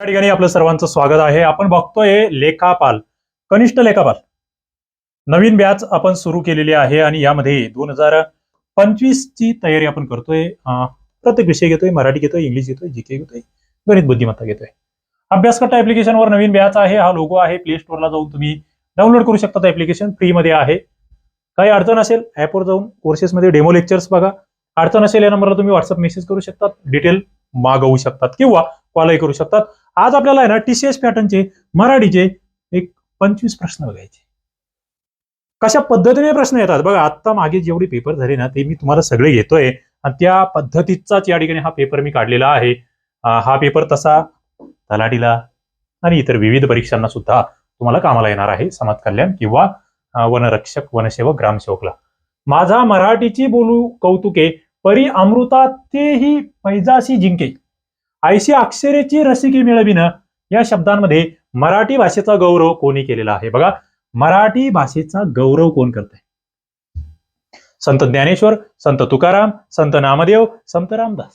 या ठिकाणी आपलं सर्वांचं स्वागत आहे. आपण बघतोय लेखापाल कनिष्ठ लेखापाल. नवीन बॅच आपण सुरू केलेली आहे आणि यामध्ये दोन हजार पंचवीस ची तयारी आपण करतोय. प्रत्येक विषय घेतोय मराठी घेतोय इंग्लिश घेतोय जीके घेतोय गणित बुद्धिमत्ता घेतोय. अभ्यासकट्टा ऍप्लिकेशनवर नवीन बॅच आहे. हा लोगो आहे. प्ले स्टोअरला जाऊन तुम्ही डाउनलोड करू शकता ऍप्लिकेशन फ्रीमध्ये आहे. काही अडचण असेल ऍपवर जाऊन कोर्सेसमध्ये डेमो लेक्चर्स बघा. अडचण असेल या नंबरला तुम्ही व्हॉट्सअप मेसेज करू शकतात. डिटेल मागवू शकतात किंवा कॉलही करू शकतात. आज आपल्याला आहे ना टीसीएस पॅटर्नचे मराठीचे एक पंचवीस प्रश्न बघायचे. कशा पद्धतीने प्रश्न येतात? बघा आता मागे जेवढे पेपर झाले ना ते मी तुम्हाला सगळे घेतोय. आणि त्या पद्धतीचाच या ठिकाणी हा पेपर मी काढलेला आहे. हा पेपर तसा तलाठीला आणि इतर विविध परीक्षांना सुद्धा तुम्हाला कामाला येणार आहे. समाज कल्याण किंवा वनरक्षक वनसेवक ग्रामसेवकला. माझा मराठीची बोलू कौतुके परी अमृता तेही पैजाशी जिंके. आयशी अक्षरेची रसिकी मिळविणं या शब्दांमध्ये मराठी भाषेचा गौरव कोणी केलेला आहे? बघा मराठी भाषेचा गौरव कोण करतंय? संत ज्ञानेश्वर संत तुकाराम संत नामदेव संत रामदास.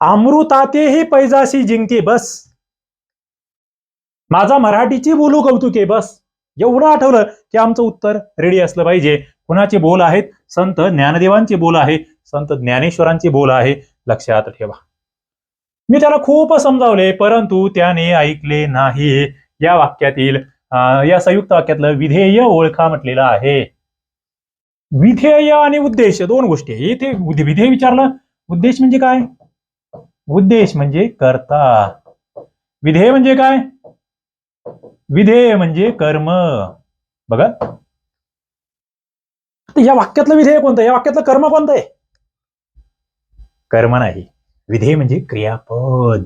अमृताते हे पैजाशी जिंके बस. माझा मराठीची बोलू कौतुके बस. एवढं आठवलं की आमचं उत्तर रेडी असलं पाहिजे. कुणाचे बोल आहेत? संत ज्ञानदेवांचे बोल आहे. संत ज्ञानेश्वरांचे बोल आहे. लक्षात ठेवा. मी त्याला खूप समजावले परंतु त्याने ऐकले नाही. या वाक्यातील या संयुक्त वाक्यातलं विधेय ओळखा म्हटलेलं आहे. विधेय आणि उद्देश दोन गोष्टी. आहे इथे विधेय विचारलं. उद्देश म्हणजे काय? उद्देश म्हणजे करता. विधेय म्हणजे काय? विधेय म्हणजे कर्म. बघा. या वाक्यातलं विधेय कोणतं? या वाक्यातलं कर्म कोणतं आहे? कर्म नाही. विधेय म्हणजे क्रियापद.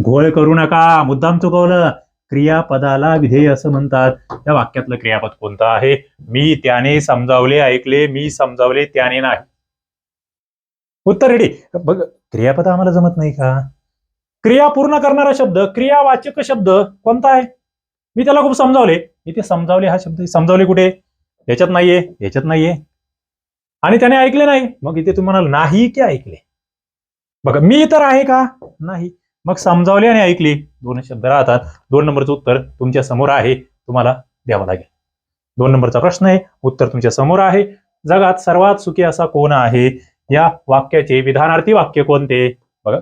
घोळ करू नका मुद्दाम चुकवलं. क्रियापदाला विधेय असं म्हणतात. या वाक्यातलं क्रियापद कोणतं आहे? मी त्याने समजावले ऐकले मी समजावले त्याने नाही. उत्तर रेडी बघ क्रियापद आम्हाला जमत नाही का? क्रिया पूर्ण करणारा शब्द क्रियावाचक शब्द कोणता आहे? मी त्याला खूप समजावले. इथे समजावले हा शब्द समजावले कुठे? याच्यात नाहीये याच्यात नाहीये. आणि त्याने ऐकले नाही. मग इथे तुम्हाला नाही की ऐकले. बघा मी तर आहे का? नाही. मग समजावले आणि ऐकले. दोन शब्द राहतात. दोन नंबरचं उत्तर तुमच्यासमोर आहे तुम्हाला द्यावं लागेल. दोन नंबरचा प्रश्न आहे उत्तर तुमच्यासमोर आहे. जगात सर्वात सुखी असा कोण आहे? या वाक्याचे विधानार्थी वाक्य कोणते? बघा.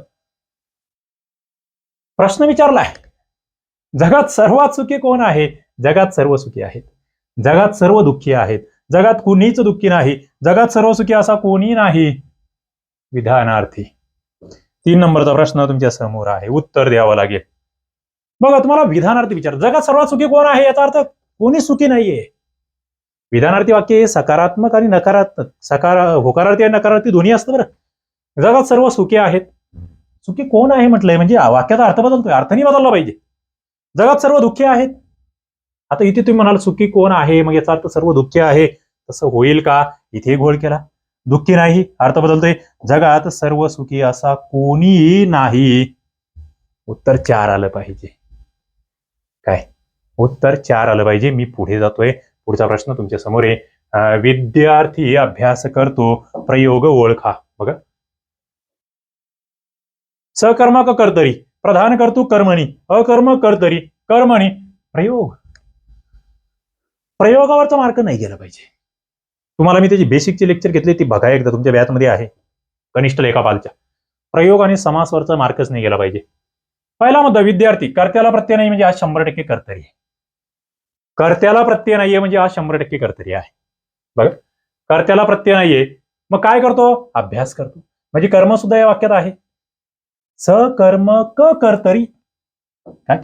प्रश्न विचारलाय. जगात सर्वात सुखी कोण आहे? जगात सर्व सुखी आहेत. जगात सर्व दुःखी आहेत. जगात कुणीच दुःखी नाही. जगात सर्व सुखी असा कोणी नाही? विधानार्थी. तीन नंबरचा प्रश्न तुमच्यासमोर आहे. उत्तर द्यावं लागेल. बघा तुम्हाला विधानार्थी विचार जगात सर्वात सुखी कोण आहे याचा अर्थ कोणी सुखी नाहीये. विधानार्थी वाक्य हे सकारात्मक आणि नकारात्मक सकार होकारार्थी आणि नकारार्थी दोन्ही असतं बरं. जगात सर्व सुखी आहेत. सुखी कोण आहे म्हटलंय? म्हणजे वाक्याचा अर्थ बदलतोय. अर्थ बदलला पाहिजे. जगात सर्व दुःखी आहेत. आता इथे तुम्ही म्हणाल सुखी कोण आहे? मग याचा अर्थ सर्व दुःखी आहे. तसं होईल का? इथे घोळ केला. दुःखी नाही अर्थ बदलतोय. जगात सर्व सुखी असा कोणी नाही. उत्तर चार आलं पाहिजे. काय? उत्तर चार आलं पाहिजे. मी पुढे जातोय. पुढचा प्रश्न तुमच्यासमोर आहे. विद्यार्थी अभ्यास करतो. प्रयोग ओळखा. बघा. सकर्मक कर्तरी. प्रधान करतो कर्मणी. अकर्म कर्तरी. कर्मणी. प्रयोग. प्रयोगावरचा मार्क नाही गेला पाहिजे. तुम्हाला मी त्याची बेसिकची लेक्चर घेतली ती बघा एकदा तुमच्या व्याजमध्ये आहे. कनिष्ठ लेखापालच्या. प्रयोग आणि समासवरचा मार्कच नाही गेला पाहिजे. पहिला मुद्दा विद्यार्थी कर्त्याला प्रत्यय नाही म्हणजे आज शंभर टक्के कर्तरी आहे. कर्त्याला प्रत्यय नाहीये म्हणजे आज शंभर टक्के कर्तरी आहे. बघा कर्त्याला प्रत्यय नाहीये मग काय करतो? अभ्यास करतो. म्हणजे कर्म सुद्धा या वाक्यात आहे. सकर्म क कर्तरी. काय?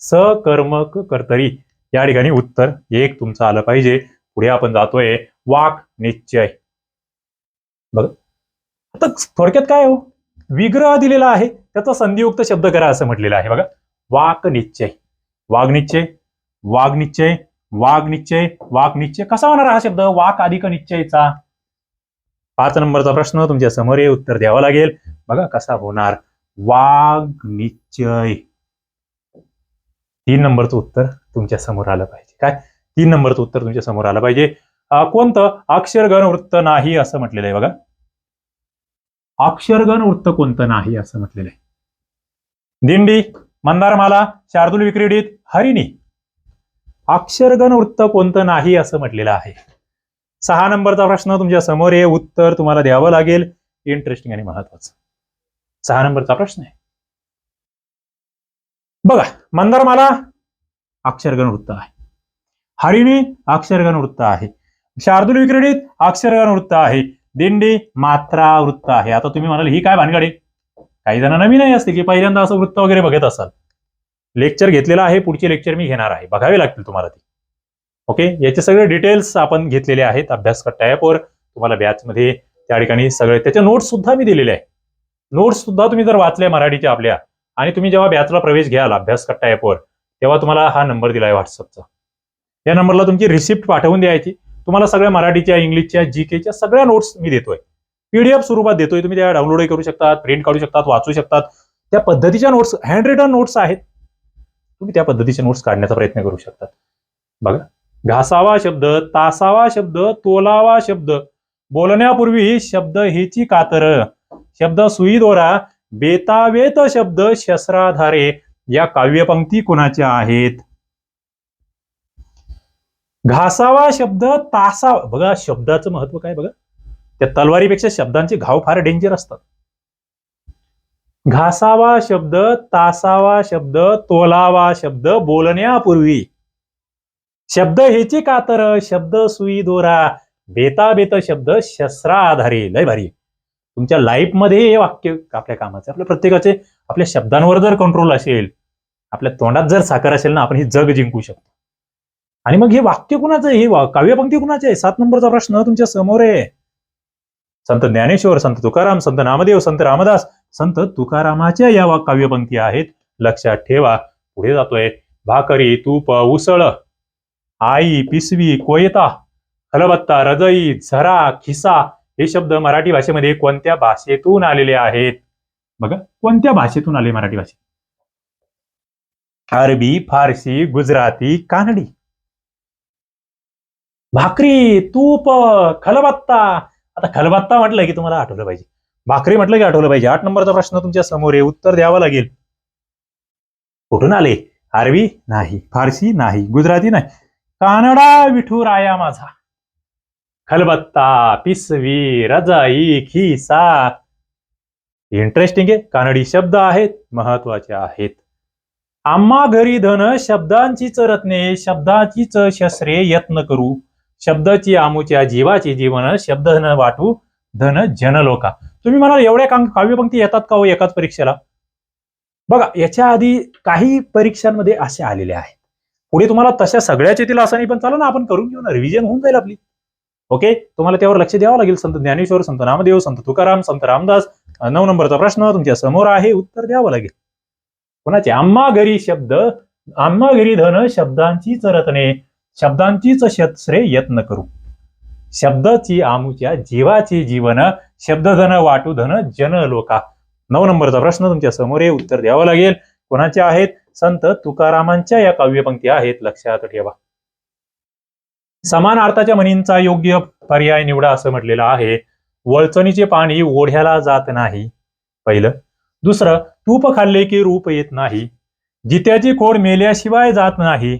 सकर्मक कर्तरी. या ठिकाणी उत्तर एक तुमचं आलं पाहिजे. पुढे आपण जातोय. वाक निश्चय. बघ. आता थोडक्यात काय हो? विग्रह दिलेला आहे. त्याचा संधियुक्त शब्द करा असं म्हटलेलं आहे. बघा. वाक निश्चय. वाघ निश्चय. वाघ निश्चय. वाघ निश्चय. वाघ निश्चय. कसा होणार हा शब्द? वाक अधिक निश्चयचा. पाच नंबरचा प्रश्न तुमच्यासमोर आहे उत्तर द्यावं लागेल. बघा कसा होणार? वाघ निश्चय. तीन नंबरचं उत्तर तुमच्यासमोर आलं पाहिजे. काय? तीन नंबरचं उत्तर तुमच्यासमोर आलं पाहिजे. कोणतं? अक्षरगण वृत्त नाही असं म्हटलेलं आहे बघा. अक्षरगण वृत्त कोणतं नाही असं म्हटलेलं आहे. दिंडी मंदारमाला शार्दूल विक्रीडित हरिणी. अक्षरगण वृत्त कोणतं नाही असं म्हटलेलं आहे. सहा नंबरचा प्रश्न तुमच्यासमोर आहे. उत्तर तुम्हाला द्यावं लागेल. इंटरेस्टिंग आणि महत्वाचं. सहा नंबरचा प्रश्न आहे. बघा मंदारमाला अक्षरगण वृत्त आहे. हरिणी अक्षरगण वृत्त आहे. शार्दूल विक्रीडित अक्षरगण वृत्त आहे. दिंडी मात्रा वृत्त आहे. आता तुम्ही म्हणाल ही काय भानगडी? काही जण नवीन नाही असते की पहिल्यांदा असं वृत्त वगैरे बघत असाल. लेक्चर घेतलेलं आहे पुढचे लेक्चर मी घेणार आहे. बघावे लागतील तुम्हाला ती. ओके? याचे सगळे डिटेल्स आपण घेतलेले आहेत अभ्यास कट्टा ॲपवर तुम्हाला बॅचमध्ये त्या ठिकाणी सगळे त्याचे नोट्स सुद्धा मी दिलेले आहे. नोट्स सुद्धा तुम्ही जर वाचले मराठीच्या आपल्या आणि तुम्ही जेव्हा बॅचला प्रवेश घ्याल अभ्यास कट्टा ॲपवर तेव्हा तुम्हाला हा नंबर दिला आहे व्हॉट्सअपचा. या नंबरला तुमची रिसिप्ट पाठवून द्यायची. तुम्हाला सगळ्या मराठीच्या इंग्लिशच्या जी केच्या सगळ्या नोट्स मी देतोय. पीडीएफ स्वरूपात देतोय. तुम्ही त्या डाउनलोडही करू शकतात प्रिंट काढू शकतात वाचू शकतात. त्या पद्धतीच्या नोट्स हँड रिटन नोट्स आहेत. तुम्ही त्या पद्धतीच्या नोट्स काढण्याचा प्रयत्न करू शकतात. बघा. घासावा शब्द तासावा शब्द तोलावा शब्द. बोलण्यापूर्वी शब्द हेची कातर. शब्द सुई दोरा बेतावेत शब्द शस्त्राधारे. या काव्यपंक्ती कुणाच्या आहेत? घासावा शब्द तासावा. बघा शब्दाचं महत्त्व काय बघा? त्या तलवारीपेक्षा शब्दांचे घाव फार डेंजर असतात. घासावा शब्द तासावा शब्द तोलावा शब्द बोलण्यापूर्वी. शब्द हेची कातर शब्द सुई दोरा. बेता बेत शब्द शस्त्रा आधारे लय भारी. तुमच्या लाईफमध्ये हे वाक्य आपल्या कामाचे. आपल्या प्रत्येकाचे आपल्या शब्दांवर जर कंट्रोल असेल आपल्या तोंडात जर साखर असेल ना आपण हे जग जिंकू शकतो. आणि मग हे वाक्य कुणाचं आहे? हे काव्यपंक्ती कुणाचे आहे? सात नंबरचा प्रश्न तुमच्यासमोर आहे. संत ज्ञानेश्वर संत तुकाराम संत नामदेव संत रामदास संत तुकारामाच्या या वा- काव्यपंक्ती आहेत. लक्षात ठेवा. पुढे जातोय. भाकरी तूप उसळ. आई पिसवी कोयता. खलबत्ता रजई झरा खिसा. हे शब्द मराठी भाषेमध्ये कोणत्या भाषेतून आलेले आहेत? बघा कोणत्या भाषेतून आले मराठी भाषेत? अरबी फारसी गुजराती कानडी. भाकरी तूप खलबत्ता. आता खलबत्ता म्हटलं की तुम्हाला आठवलं पाहिजे. भाकरी म्हटलं की आठवलं पाहिजे. आठ नंबरचा प्रश्न तुमच्यासमोर आहे. उत्तर द्यावं लागेल. कुठून आले? अरबी नाही. फारसी? नाही. गुजराती? नाही. कानडा विठुराया माझा. खलबत्ता पिसवी रजाई खिसा. इंटरेस्टिंग आहे. कानडी शब्द आहेत. महत्त्वाचे आहेत. आम्हा घरी धन शब्दांचीच रत्ने शब्दाचीच शस्त्रे यत्न करू. शब्दाची आमुच्या जीवाची जीवन शब्द धन वाटू धन जन लोका. तुम्ही म्हणाल एवढ्या कां- काव्यपंक्ती येतात का हो एकाच परीक्षेला? बघा याच्या आधी काही परीक्षांमध्ये असे आलेले आहेत. पुढे तुम्हाला तशा सगळ्याच येतील असं नाही पण चला ना आपण करून घेऊ ना रिव्हिजन होऊन जाईल आपली. ओके तुम्हाला त्यावर लक्ष द्यावं लागेल संत ज्ञानेश्वर संत नामदेव संत तुकाराम संत रामदास नऊ नंबरचा प्रश्न तुमच्यासमोर आहे उत्तर द्यावं लागेल. कोणाचे? आम्हा घरी शब्द आम्हा घरी धन शब्दांचीच रत्ने शब्दांचीच श्रेय यत्न करू. शब्दाची आमुच्या जीवाची जीवन शब्दधन वाटू धन जन लोका. नऊ नंबरचा प्रश्न तुमच्यासमोर आहे. उत्तर द्यावं लागेल. कोणाचे आहेत? संत तुकारामांच्या या काव्यपंक्ती आहेत. लक्षात ठेवा. समान अर्थाच्या म्हणींचा योग्य पर्याय निवडा असं म्हटलेलं आहे. वळचणीचे पाणी ओढ्याला जात नाही. पहिलं. दुसरं तूप खाल्ले की रूप येत नाही. जित्याची खोड मेल्याशिवाय जात नाही.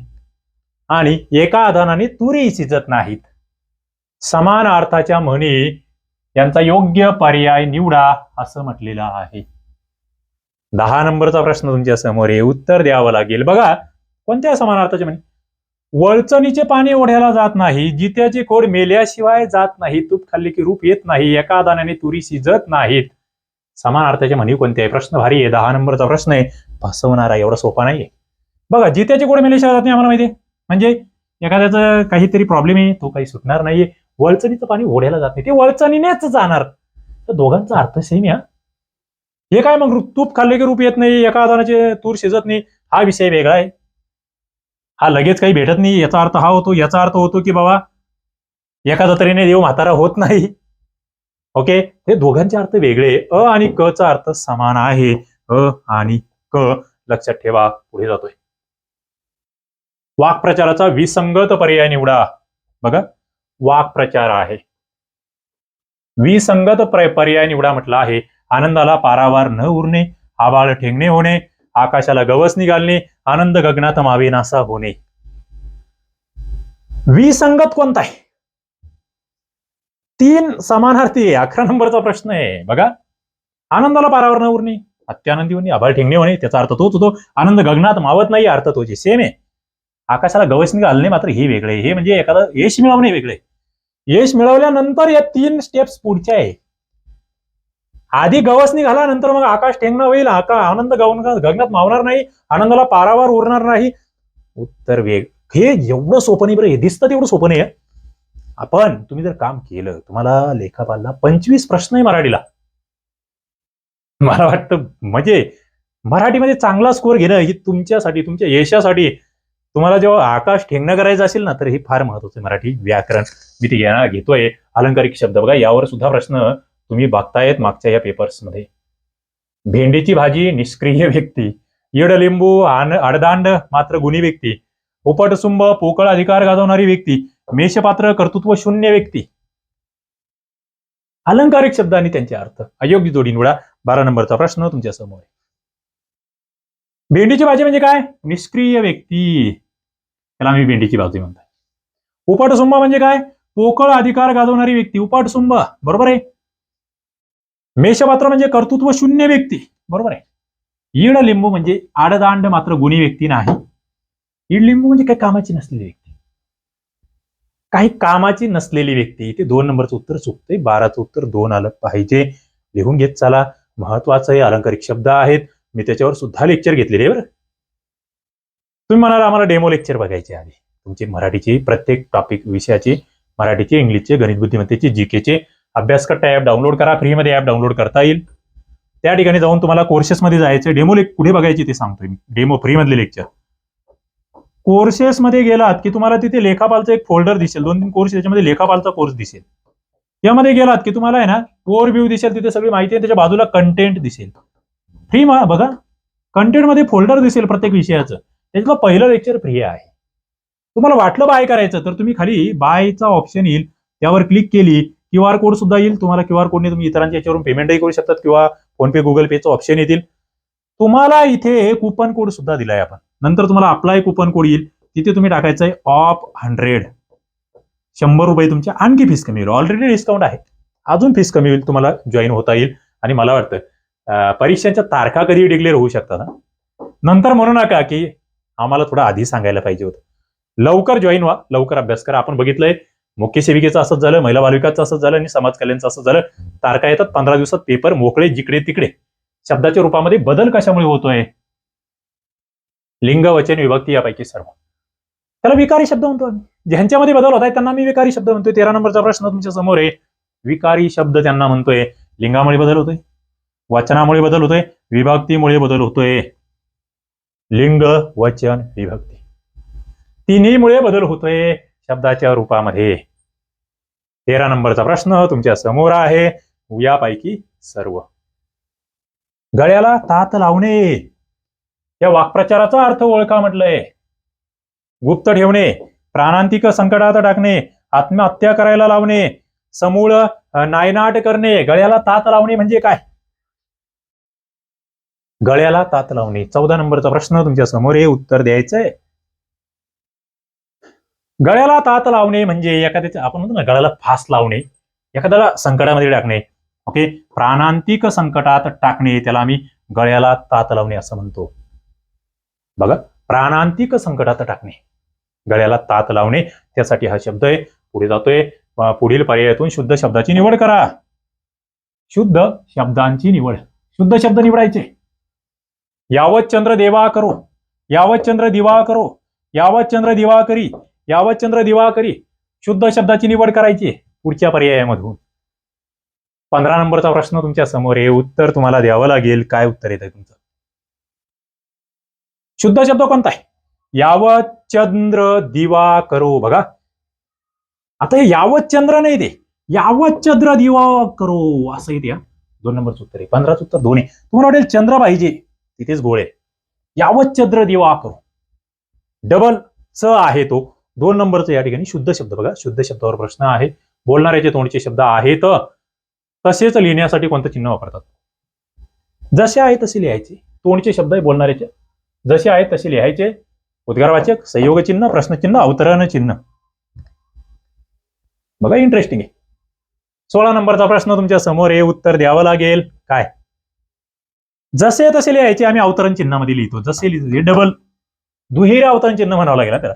आणि एका आधानाने तुरी शिजत नाहीत. समान अर्थाच्या म्हणी यांचा योग्य पर्याय निवडा असं म्हटलेलं आहे. दहा नंबरचा प्रश्न तुमच्यासमोर आहे. उत्तर द्यावं लागेल. बघा कोणत्या समान अर्थाच्या म्हणी? वळचणीचे पाणी ओढ्याला जात नाही जित्याची खोड मेल्याशिवाय जात नाही तूप खाल्ली की रूप येत नाही एका दाण्याने तुरी शिजत नाहीत. समान अर्थाच्या म्हणी कोणते आहे? प्रश्न भारी आहे. दहा नंबरचा प्रश्न आहे. फसवणारा एवढा सोपा नाहीये. बघा जित्याची खोड मेल्याशिवाय जात नाही आम्हाला माहिती म्हणजे एखाद्याचं काहीतरी प्रॉब्लेम आहे तो काही सुटणार नाहीये. वळचणीचं पाणी ओढ्याला जात नाही. ते वळचणीनेच जाणार. तर दोघांचा अर्थ सेम या. हे काय मग तूप खाल्ले की रूप येत नाही? एका आधाराचे तूर शिजत नाही. हा विषय वेगळा आहे. हा लगेच काही भेटत नाही. याचा अर्थ हा होतो याचा अर्थ होतो की बाबा एका जत्रेने देव म्हातारा होत नाही. ओके? हे दोघांचे अर्थ वेगळे अ आणि क चा अर्थ समान आहे. अ आणि क लक्षात ठेवा. पुढे जातोय. वाक्प्रचाराचा विसंगत पर्याय निवडा. बघा वाक्प्रचार आहे. विसंगत पर्याय निवडा म्हटला आहे. आनंदाला पारावार न उरणे आबाळ ठेंगणे होणे आकाशाला गवसणी घालणे आनंद गगनात मावेनासा होणे. विसंगत कोणता आहे? तीन समानार्थी आहे. अकरा नंबरचा प्रश्न आहे. बघा आनंदाला पारावर न उरणे अत्यानंदी होणे आभाळ ठेंगणे होणे त्याचा अर्थ तोच होतो. आनंद गगनात मावत नाही अर्थ तोची सेम आहे. आकाशाला गवसणी घालणे मात्र हे वेगळे हे म्हणजे एखादं यश मिळवणे वेगळे यश मिळवल्यानंतर या तीन स्टेप्स पुढच्या आहे. आधी गवसणी घाला नंतर मग आकाश ठेंगणं होईल आका आनंद गवन गगनात मावणार नाही आनंदाला पारावर उरणार नाही. उत्तर वेग हे एवढं सोपं नाही बरं हे दिसतं तेवढं सोपं नाही आहे. आपण तुम्ही जर काम केलं तुम्हाला लेखापालला पंचवीस प्रश्न आहे मराठीला. मला वाटतं म्हणजे मराठीमध्ये चांगला स्कोर घेणं ही तुमच्यासाठी तुमच्या यशासाठी तुम्हाला जेव्हा आकाश ठेंगणं करायचं असेल ना तर हे फार महत्वाचं मराठी व्याकरण मी ते येणार घेतोय. अलंकारिक शब्द बघा यावर सुद्धा प्रश्न तुम्ही बघतायत मागच्या या पेपर्समध्ये. भेंडीची भाजी निष्क्रिय व्यक्ती. येडलिंबू आन अडदांड मात्र गुणी व्यक्ती. उपटसुंब पोकळ अधिकार गाजवणारी व्यक्ती. मेषपात्र कर्तृत्व शून्य व्यक्ती. अलंकारिक शब्द आणि त्यांचे अर्थ. अयोग्य जोडी निवडा. बारा नंबरचा प्रश्न तुमच्यासमोर भेंडीची भाजी म्हणजे काय? निष्क्रिय व्यक्ती. त्याला आम्ही भेंडीची भाजी म्हणतो. उपाटसुंभ म्हणजे काय? पोकळ अधिकार गाजवणारी व्यक्ती. उपाटसुंभ बरोबर आहे? मेषपात्र म्हणजे कर्तृत्व शून्य व्यक्ती. बरोबर आहे? इड लिंबू म्हणजे आडदांड मात्र गुणी व्यक्ती नाही. इड लिंबू म्हणजे काही कामाची नसलेली व्यक्ती. काही कामाची नसलेली व्यक्ती. इथे दोन नंबरचं उत्तर चुकतंय. बाराचं उत्तर दोन आलं पाहिजे. लिहून घेत चला. महत्वाचं हे अलंकारिक शब्द आहेत. मी त्याच्यावर सुद्धा लेक्चर घेतलेले बरं. तुम्ही म्हणाल आम्हाला डेमो लेक्चर बघायचे आधी तुमचे मराठीचे प्रत्येक टॉपिक विषयाचे मराठीचे इंग्लिशचे गणित बुद्धिमत्तेचे जीकेचे अभ्यास करता ॲप डाउनलोड करा फ्रीमध्ये ॲप डाउनलोड करता येईल. त्या ठिकाणी जाऊन तुम्हाला कोर्सेसमध्ये जायचं डेमो लेक कुठे बघायचे ते सांगतोय मी. डेमो फ्रीमधले लेक्चर कोर्सेसमध्ये गेलात की तुम्हाला तिथे लेखापालचा एक फोल्डर दिसेल. दोन तीन कोर्स त्याच्यामध्ये लेखापालचा कोर्स दिसेल. यामध्ये गेलात की तुम्हाला आहे ना ओव्हरव्ह्यू दिसेल तिथे सगळी माहिती आहे त्याच्या बाजूला कंटेंट दिसेल. फ्री बघा. कंटेंटमध्ये फोल्डर दिसेल प्रत्येक विषयाचं. त्याच्यातलं पहिलं लेक्चर फ्री आहे. तुम्हाला वाटलं बाय करायचं तर तुम्ही खाली बायचा ऑप्शन येईल. त्यावर क्लिक केली क्यू आर कोड सुद्धा येईल. तुम्हाला क्यू आर कोडने तुम्ही इतरांच्या याच्यावरून पेमेंटही करू शकतात किंवा फोनपे गुगल पेचं ऑप्शन येतील. तुम्हाला इथे कुपन कोड सुद्धा दिलाय आपण. नंतर तुम्हाला अप्लाय कुपन कोड येईल. तिथे तुम्ही टाकायचं आहे ऑफ हंड्रेड शंभर रुपये तुमच्या आणखी फीस कमी होईल. ऑलरेडी डिस्काउंट आहे. अजून फीस कमी होईल तुम्हाला जॉईन होता येईल. आणि मला वाटतं परीक्षांच्या तारखा कधी डिक्लेअर होऊ शकतात नंतर म्हणू नका की आम्हाला थोडं आधी सांगायला पाहिजे होतं. लवकर जॉईन व्हा लवकर अभ्यास करा. आपण बघितलंय मुख्य सेविकेचं असंच झालं महिला बालविकाचं असंच झालं आणि समाज कल्याणचं असंच झालं. तारखा येतात पंधरा दिवसात पेपर मोकळे जिकडे तिकडे. शब्दाच्या रूपामध्ये बदल कशामुळे होतोय? लिंग वचन विभक्ती यापैकी सर्व. त्याला विकारी शब्द म्हणतो आम्ही. ज्यांच्यामध्ये बदल होत आहे त्यांना मी विकारी शब्द म्हणतोय. तेरा नंबरचा प्रश्न तुमच्यासमोर आहे. विकारी शब्द त्यांना म्हणतोय. लिंगामुळे बदल होतोय. वचनामुळे बदल होतोय. विभक्तीमुळे बदल होतोय. लिंग वचन विभक्ती. तिन्हीमुळे बदल होतोय शब्दाच्या रूपामध्ये. तेरा नंबरचा प्रश्न तुमच्यासमोर आहे. यापैकी सर्व. गळ्याला तात लावणे. या वाक्प्रचाराचा अर्थ ओळखा म्हटलंय. गुप्त ठेवणे प्राणांतिक संकटात टाकणे आत्महत्या करायला लावणे समूळ नायनाट करणे गळ्याला तात लावणे म्हणजे काय? गळ्याला तात लावणे. चौदा नंबरचा प्रश्न तुमच्यासमोर हे उत्तर द्यायचंय. गळ्याला तात लावणे म्हणजे एखाद्याच्या आपण म्हणतो ना गळ्याला फास लावणे एखाद्याला संकटामध्ये टाकणे. ओके? प्राणांतिक संकटात टाकणे त्याला आम्ही गळ्याला तात लावणे असं म्हणतो. बघा प्राणांतिक संकटात टाकणे. गळ्याला तात लावणे त्यासाठी हा शब्द आहे. पुढे जातोय. पुढील पर्यायातून शुद्ध शब्दाची निवड करा. शुद्ध शब्दांची निवड. शुद्ध शब्द निवडायचे. यावत चंद्र देवा करो यावत चंद्र दिवा करो यावत चंद्र दिवा करी यावत चंद्र दिवा करी. शुद्ध शब्दाची निवड करायची पुढच्या पर्यायामधून. पंधरा नंबरचा प्रश्न तुमच्यासमोर आहे. उत्तर तुम्हाला द्यावं लागेल. काय उत्तर येत आहे तुमचं? शुद्ध शब्द कोणता आहे? यावत चंद्र दिवा करो. बघा. आता हे यावत चंद्र नाही ते. यावत चंद्र दिवा करो. असं येते दोन नंबरचं उत्तर आहे. पंधराचं उत्तर दोन आहे. तुम्हाला वाटेल चंद्र पाहिजे. तिथेच गोळे. यावत चंद्र दिवा करू. डबल च आहे तो. दोन नंबरचं या ठिकाणी शुद्ध शब्द बघा. शुद्ध शब्दावर प्रश्न आहे. बोलणाऱ्याचे तोंडचे शब्द आहेत तसेच लिहिण्यासाठी कोणतं चिन्ह वापरतात? जसे आहे तसे लिहायचे. तोंडचे शब्द आहे बोलणाऱ्याचे. जसे आहेत तसे लिहायचे. उद्गारवाचक संयोग चिन्ह प्रश्नचिन्ह अवतरण चिन्ह बघा इंटरेस्टिंग आहे. सोळा नंबरचा प्रश्न तुमच्यासमोर आहे. उत्तर द्यावं लागेल. काय? जसे तसे लिहायचे आम्ही अवतरण चिन्हामध्ये लिहितो. जसे लिहितो डबल दुहेरी अवतरण चिन्ह म्हणावं लागेल त्याला.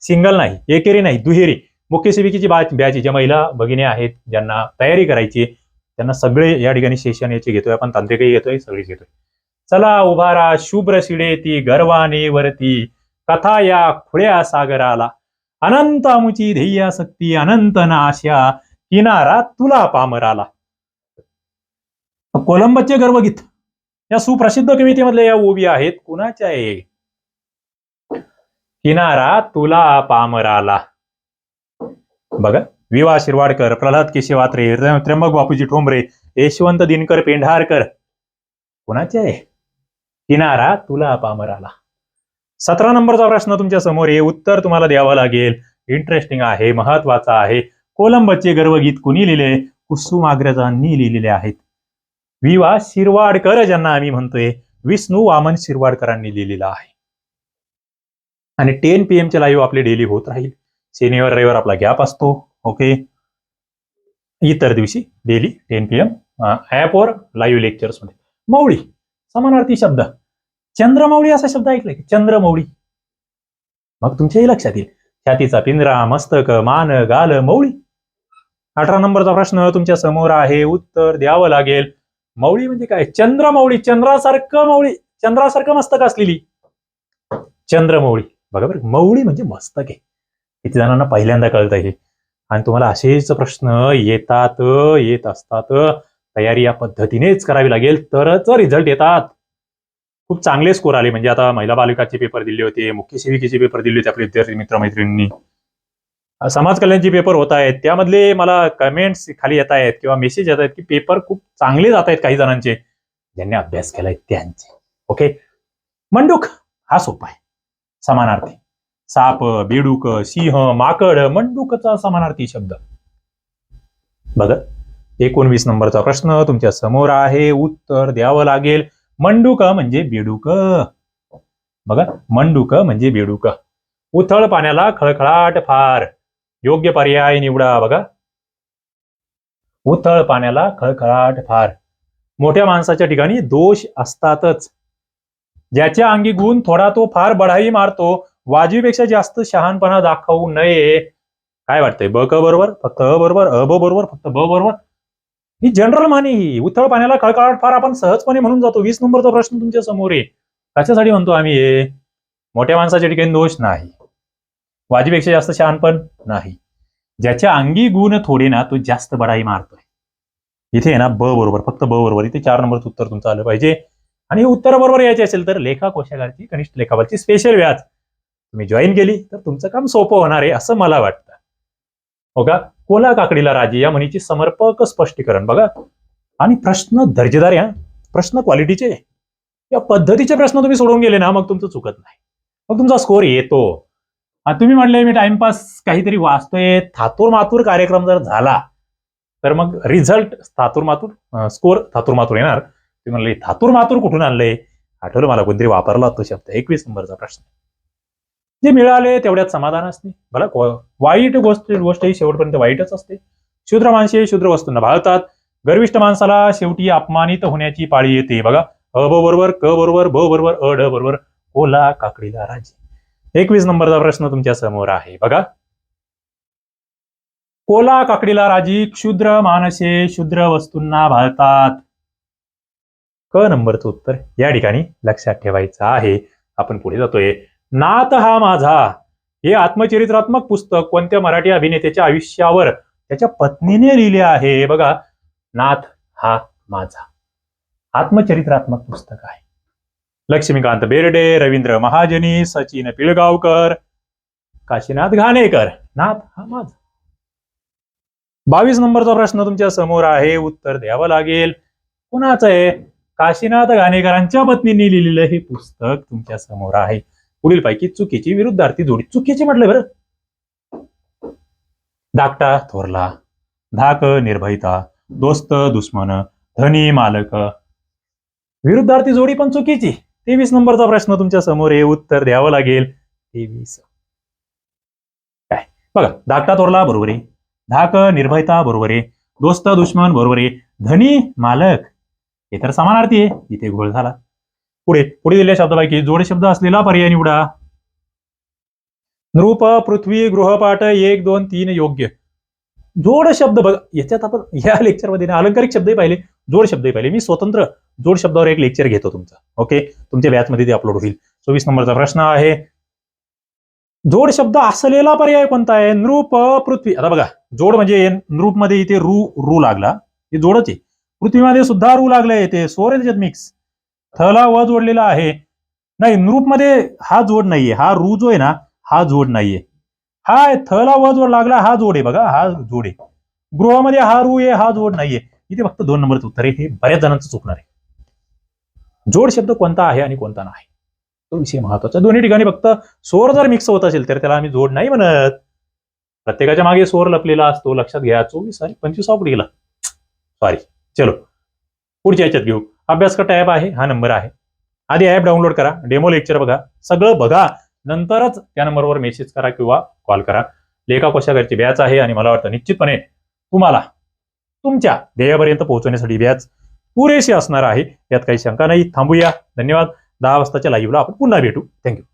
सिंगल नाही एकेरी नाही दुहेरी. मुख्य सेविकेची बॅच बॅच ज्या महिला भगिनी आहेत ज्यांना तयारी करायची त्यांना सगळे या ठिकाणी सेशन याचे घेतोय. आपण तांत्रिकही घेतोय सगळीच घेतोय. चला उभारा शुभ्र शिडे ती गर्वाने वरती. कथा या खुळ्या सागराला. अनंत अमुची ध्येयासक्ती अनंत नाशा. किनारा तुला पामराला. कोलंबचे गर्वगीत. या सुप्रसिद्ध कवितेमधल्या या ओवी आहेत. कुणाच्या आहे किनारा तुला पामराला. बघा विवा शिरवाडकर प्रल्हाद केशवात्रे त्र्य- त्र्यंबक बापूजी ठोंबरे यशवंत दिनकर पेंढारकर. कुणाचे आहे किनारा तुला पामराला. सतरा नंबरचा प्रश्न तुमच्यासमोर आहे. उत्तर तुम्हाला द्यावं लागेल. इंटरेस्टिंग आहे महत्त्वाचा आहे. कोलंबचे गर्वगीत कुणी लिहिले? कुसुमाग्रजांनी लिहिलेले आहेत. विवा शिरवाडकर ज्यांना आम्ही म्हणतोय विष्णू वामन शिरवाडकरांनी लिहिलेला आहे. आणि टेन पी एमचे लाईव्ह आपले डेली होत राहील. शनिवार रविवार आपला गॅप असतो ओके इतर दिवशी डेली टेन पी एम ॲपवर लाईव्ह लेक्चर्समध्ये. मौळी समानार्थी शब्द. चंद्रमौळी असा शब्द ऐकलाय की? चंद्रमौळी. मग तुमच्याही लक्षात येईल. छातीचा पिंजरा मस्तक मान गाल मौळी. अठरा नंबरचा प्रश्न तुमच्यासमोर आहे. उत्तर द्यावं लागेल. मौळी म्हणजे काय? चंद्रमौळी चंद्रासारखं मौळी चंद्रासारखं मस्तक असलेली. चंद्रमौळी बघा बरं मौळी म्हणजे मस्तक आहे. किती जणांना पहिल्यांदा कळत आहे आणि तुम्हाला असेच प्रश्न येतात येत असतात. तयारी या पद्धतीनेच करावी लागेल तरच रिझल्ट येतात. खूप चांगले स्कोर आले. म्हणजे आता महिला बालिकाचे पेपर दिले होते मुख्य सेविकेचे पेपर दिले होते आपले विद्यार्थी मित्रमैत्रिणींनी. समाज कल्याणचे पेपर होत आहेत. त्यामधले मला कमेंट्स खाली येत आहेत किंवा मेसेज येत आहेत की पेपर खूप चांगले जात आहेत काही जणांचे. ज्यांनी अभ्यास केलाय त्यांचे. ओके मंडूक हा सोपा आहे. समानार्थी. साप बेडूक सिंह माकड मंडूकचा समानार्थी शब्द. बघा एकोणवीस नंबरचा प्रश्न तुमच्यासमोर आहे. उत्तर द्यावं लागेल. मंडूक म्हणजे बेडूक. बघा मंडूक म्हणजे बेडूक. उथळ पाण्याला खळखळाट फार. योग्य पर्याय निवडा बघा. उथळ पाण्याला खळखळाट फार. मोठ्या माणसाच्या ठिकाणी दोष असतातच. ज्याच्या अंगी गुण थोडा तो फार बढाई मारतो. वाजीपेक्षा जास्त शहाणपणा दाखवू नये. काय वाटतंय? ब क बरोबर फक्त अ बरोबर अ ब बरोबर फक्त ब बरोबर? ही जनरल मानी ही. उथळ पाण्याला खळखळाट फार आपण सहजपणे म्हणून जातो. वीस नंबरचा प्रश्न तुमच्यासमोर आहे. कशासाठी म्हणतो आम्ही हे? मोठ्या माणसाच्या ठिकाणी दोष नाही. वाजीपेक्षा जास्त शहाणपण नाही. ज्याच्या अंगी गुण थोडे ना तो जास्त बडाई मारतोय. इथे आहे ना ब बरोबर फक्त ब बरोबर इथे चार नंबरचं उत्तर तुमचं आलं पाहिजे. आणि उत्तर बरोबर यायचे असेल तर लेखा कोशागारची कनिष्ठ लेखापालची स्पेशल व्याज. तुम्ही जॉईन केली तर तुमचं काम सोपं होणार आहे असं मला वाटतं. हो का? कोला काकडीला राजी या म्हणीची समर्पक स्पष्टीकरण. बघा. आणि प्रश्न दर्जेदार या प्रश्न क्वालिटीचे या पद्धतीचे प्रश्न तुम्ही सोडून गेले ना मग तुमचं चुकत नाही. मग तुमचा स्कोर येतो. तुम्ही म्हणले मी टाइमपास काहीतरी वाचतोय. थातूर मातूर कार्यक्रम जर झाला तर मग रिझल्ट थातूर मातूर स्कोर थातूर मातूर येणार. तुम्ही म्हणले थातूर मातूर कुठून आणले? आठवलं मला कोणतरी वापरला तो शब्द. एकवीस नंबरचा प्रश्न. जे मिळाले तेवढ्यात समाधान असते. मला वाईट गोष्ट गोष्ट ही शेवटपर्यंत वाईटच असते. शूद्र माणसे शूद्र वस्तूंना भाळतात. गर्विष्ठ माणसाला शेवटी अपमानित होण्याची पाळी येते. बघा अ ब बरोबर क बरोबर ब बरोबर अ ड बरोबर ओला काकडीला राजी. एकवीस नंबरचा प्रश्न तुमच्यासमोर आहे. बघा. कोला काकडीला राजी क्षुद्र मानसे क्षुद्र वस्तूंना भाळतात. क नंबरचं उत्तर या ठिकाणी लक्षात ठेवायचं आहे. आपण पुढे जातोय. नात हा माझा. हे आत्मचरित्रात्मक पुस्तक कोणत्या मराठी अभिनेत्याच्या आयुष्यावर त्याच्या पत्नीने लिहिले आहे? बघा. नाथ हा माझा. आत्मचरित्रात्मक पुस्तक आहे. लक्ष्मीकांत बेर्डे रवींद्र महाजनी सचिन पिळगावकर काशीनाथ घाणेकर. नाथ हा माझ. बावीस नंबरचा प्रश्न तुमच्यासमोर आहे. उत्तर द्यावं लागेल. कुणाचं आहे? काशीनाथ घाणेकरांच्या पत्नींनी लिहिलेलं हे पुस्तक तुमच्यासमोर आहे. पुढील पैकी चुकीची विरुद्धार्थी जोडी. चुकीची म्हटलं बरं. धाकटा थोरला धाक निर्भयता दोस्त दुश्मन धनी मालक. विरुद्धार्थी जोडी पण चुकीची. तेवीस नंबरचा प्रश्न तुमच्यासमोर हे उत्तर द्यावं लागेल. तेवीस. काय? बघा धाकटा तोरला बरोबर आहे. धाक निर्भयता बरोबर आहे. दोस्त दुश्मन बरोबर आहे. धनी मालक. हे तर समानार्थी आहे. इथे घोळ झाला. पुढे पुढे दिलेल्या शब्दापैकी जोड शब्द असलेला पर्याय निवडा. नृप पृथ्वी गृहपाठ एक दोन तीन योग्य. जोड शब्द बघा याच्यात आपण या लेक्चरमध्ये ना अलंकारिक शब्दही पाहिले. जोड शब्दही पाहिले. मी स्वतंत्र जोड शब्दावर एक लेक्चर घेतो तुमचं. ओके तुमच्या बॅचमध्ये ते अपलोड होईल. चोवीस नंबरचा प्रश्न आहे. जोड शब्द असलेला पर्याय कोणता आहे? नृप पृथ्वी. आता बघा जोड म्हणजे नृपमध्ये इथे रू रू लागला. हे जोडच आहे. पृथ्वीमध्ये सुद्धा रू लागलाय ते सोर आहे त्याच्यात मिक्स थला व जोडलेला आहे. नाही नृपमध्ये हा जोड नाहीये. हा रू जो आहे ना हा जोड नाहीये. हा थला व जोड लागला हा जोड आहे. बघा हा जोड आहे. गृहामध्ये हा रू आहे हा जोड नाहीये. इथे फक्त दोन नंबरचं उत्तर आहे. हे बऱ्याच जणांचं चुकणार आहे. जोड शब्द कोणता आहे आणि कोणता नाही? तो विषय महत्त्वाचा दोन्ही ठिकाणी फक्त स्वर जर मिक्स होत असेल तर त्याला आम्ही जोड नाही म्हणत. प्रत्येकाच्या मागे स्वर लपलेला असतो. लक्षात घ्या चोवीस आणि पंचवीस ऑफ गेला. सॉरी चलो. पुढच्या याच्यात घेऊ. अभ्यास का टॅब आहे? हा नंबर आहे. आधी ऍप डाउनलोड करा. डेमो लेक्चर बघा. सगळं बघा. नंतरच त्या नंबरवर मेसेज करा किंवा कॉल करा. लेखा कोशागारची व्याज आहे आणि मला वाटतं निश्चितपणे तुम्हाला तुमच्या ध्येयापर्यंत पोहोचवण्यासाठी व्याज पुरेशी असणार आहे. यात काही शंका नाही. थांबूया. धन्यवाद. दहा वाजताच्या लाईव्हला आपण पुन्हा भेटू. थँक्यू